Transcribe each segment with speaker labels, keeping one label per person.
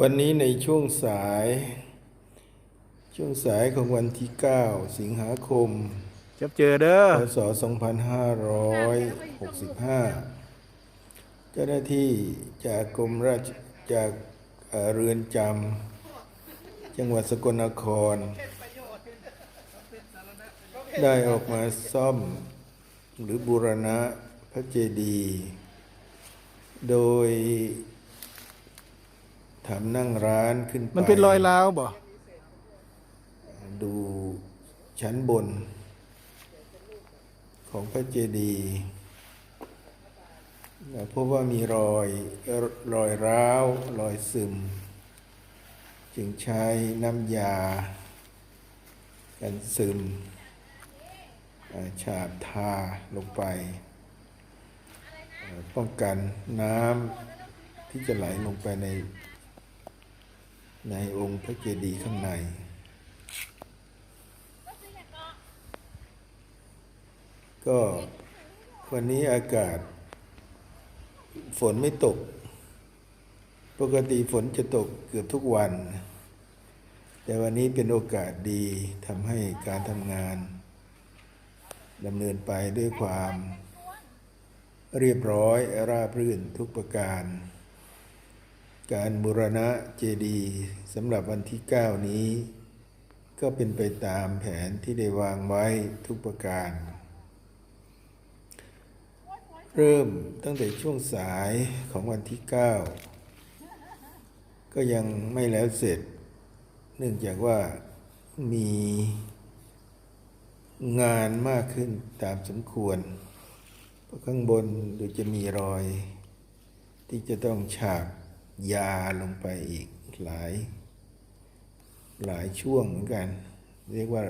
Speaker 1: วันนี้ในช่วงสาย ช่วงสายของวันที่ 9 สิงหาคม
Speaker 2: จับเจอเด้อ
Speaker 1: พศ2565 เจ้าหน้าที่จากกรมราชจากเอ่อเรือนจำจังหวัดสกลนคร ได้ออกมาซ่อมหรือบูรณะพระเจดีย์โดย ทำนั่งร้านขึ้นไป
Speaker 2: มันเป็นรอยร้าวบ่
Speaker 1: ดูชั้นบน ของพระเจดีย์และพบว่ามีรอยรอยร้าว รอยซึม จึงใช้น้ำยา กันซึมอ่าฉาบทาลงไปอ่าป้องกันน้ำที่จะไหลลงไปใน ในองค์พระเจดีย์ข้างใน ก็วันนี้อากาศ ฝนไม่ตก ปกติฝนจะตกเกือบทุกวัน แต่วันนี้เป็นโอกาสดีทำให้การทำงานดำเนินไปด้วยความเรียบร้อยราบรื่นทุกประการ การบูรณะเจดีย์สำหรับวันที่ 9 นี้ ก็เป็นไปตามแผนที่ได้วางไว้ทุกประการ เริ่มตั้งแต่ช่วงสายของวันที่ 9 ก็ยังไม่แล้วเสร็จ เนื่องจากว่ามีงานมากขึ้นตามสมควร ข้างบนดี๋ยจะมีรอย ที่จะต้องฉาบ ยาลงไปอีกหลาย หลายช่วงเหมือนกัน เรียกว่า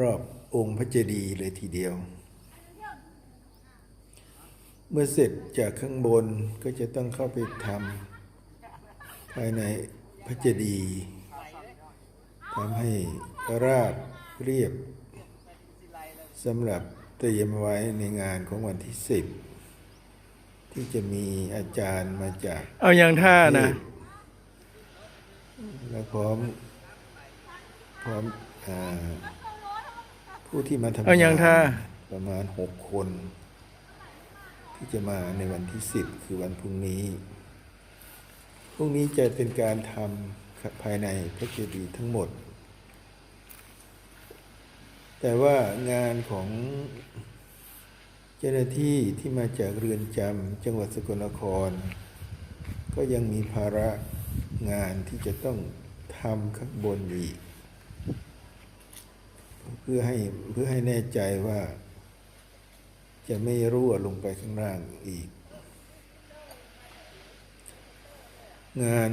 Speaker 1: รอบองค์พระเจดีย์เลยทีเดียว เมื่อเสร็จจากข้างบนก็จะต้องเข้าไปทำภายในพระเจดีย์ทำให้ราบเรียบสำหรับเตรียมไว้ในงานของวันที่สิบ ที่จะมีอาจารย์มาจาก
Speaker 2: เอาอย่างท่านะ
Speaker 1: และพร้อม พร้อมอาผู้ที่มาทำ
Speaker 2: เอาอย่างท่า
Speaker 1: ประมาณหกคน ที่จะมาในวันที่สิบคือวันพรุ่งนี้ พรุ่งนี้จะเป็นการทำภายในพระเจดีย์ทั้งหมด แต่ว่างานของเจ้าหน้าที่ที่มาจากเรือนจำจังหวัดสกลนคร ก็ยังมีภาระงานที่จะต้องทำข้างบนอีก เพื่อให้เพื่อให้แน่ใจว่า จะไม่รั่วลงไปข้างล่างอีก งาน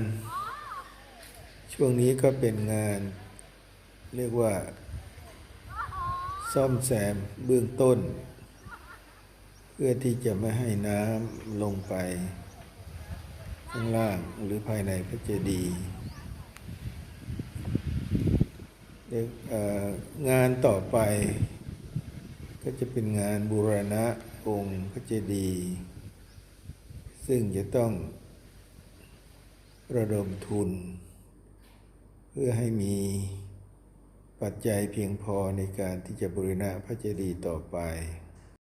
Speaker 1: ช่วงนี้ก็เป็นงาน เรียกว่า ซ่อมแซมเบื้องต้น เพื่อที่จะไม่ให้น้ำลงไปข้างล่างหรือภายในพระเจดีย์งานต่อไปก็จะเป็นงานบูรณะองค์พระเจดีย์ซึ่งจะต้องระดมทุน เพื่อให้มีปัจจัยเพียงพอในการที่จะบูรณะพระเจดีย์ต่อไป